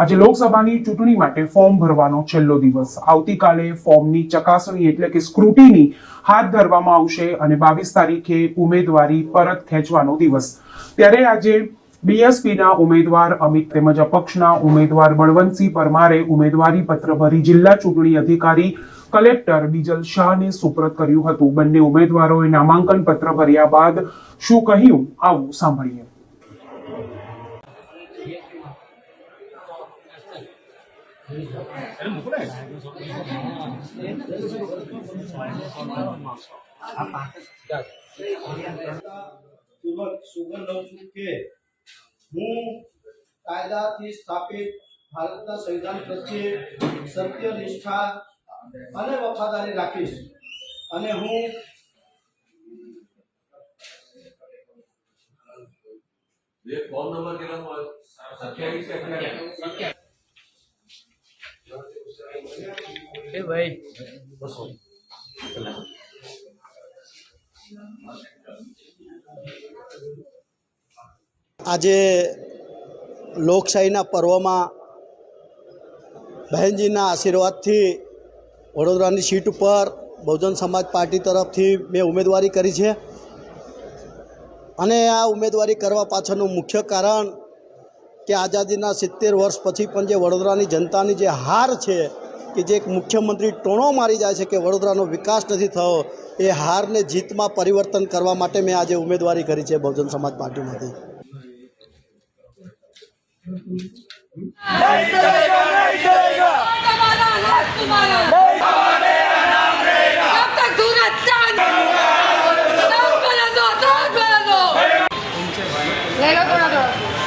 આજે લોકસભાની ચૂંટણી માટે ફોર્મ ભરવાનો છેલ્લો દિવસ. આવતીકાલે ફોર્મની ચકાસણી એટલે કે સ્ક્રુટીની હાથ ધરવામાં આવશે અને બાવીસ તારીખે ઉમેદવારી પરત ખેંચવાનો દિવસ. ત્યારે આજે બીએસપીના ઉમેદવાર અમિત તેમજ અપક્ષના ઉમેદવાર બળવંતસિંહ પરમારે ઉમેદવારી પત્ર ભરી જિલ્લા ચૂંટણી અધિકારી કલેક્ટર બીજલ શાહને સુપ્રત કર્યું હતું. બંને ઉમેદવારોએ નામાંકન પત્ર ભર્યા બાદ શું કહ્યું, આવું સાંભળીએ. સુગંધ સુગંધ લઉં છું કે હું કાયદાથી સ્થાપિત ભારતના સંવિધાન પ્રત્યે સત્ય નિષ્ઠા અને વફાદારી રાખીશ અને હું ये फोन नंबर केला सत्यावीस એ ભાઈ. આજે લોકશાહીના પર્વમાં બહેનજીના આશીર્વાદથી વડોદરાની સીટ ઉપર બહુજન સમાજ પાર્ટી તરફથી મેં ઉમેદવારી કરી છે. અને આ ઉમેદવારી કરવા પાછળનું મુખ્ય કારણ કે આઝાદીના સિત્તેર વર્ષ પછી પણ જે વડોદરાની જનતાની જે હાર છે કે જે એક મુખ્યમંત્રી ટોણો મારી જાય છે કે વડોદરાનો વિકાસ નથી થયો, એ હારને જીતમાં પરિવર્તન કરવા માટે મેં આજે ઉમેદવારી કરી છે બહુજન સમાજ પાર્ટીમાંથી.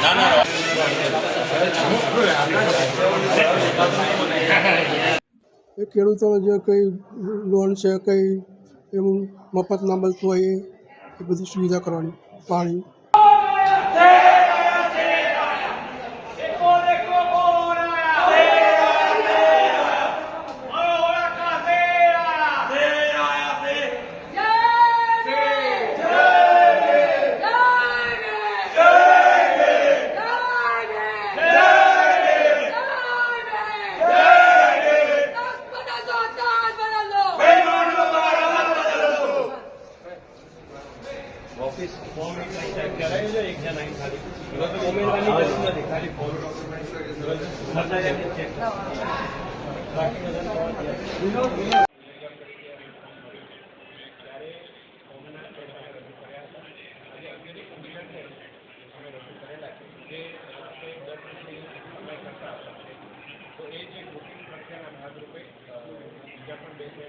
ના ના એ ખેડૂતોને જે કંઈ લોન છે, કંઈ એવું મફત ના મળતું હોય એ બધી સુવિધા કરવાની, પાણી. ऑफ़िस फॉर्म एक टाइप का है जो एक या नाइन खाली। इधर तो मोमेंट वाली ज़रूरत नहीं खाली फॉर्म डॉक्यूमेंट्स भर जाएगा चेक बाकी बदल તો એ જે બુકિંગ પ્રક્રિયાના ભાગરૂપે વિજ્ઞાપન બેસે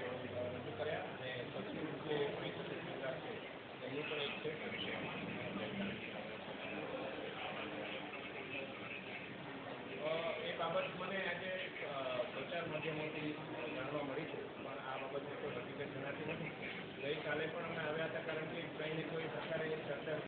છે પણ આ બાબતની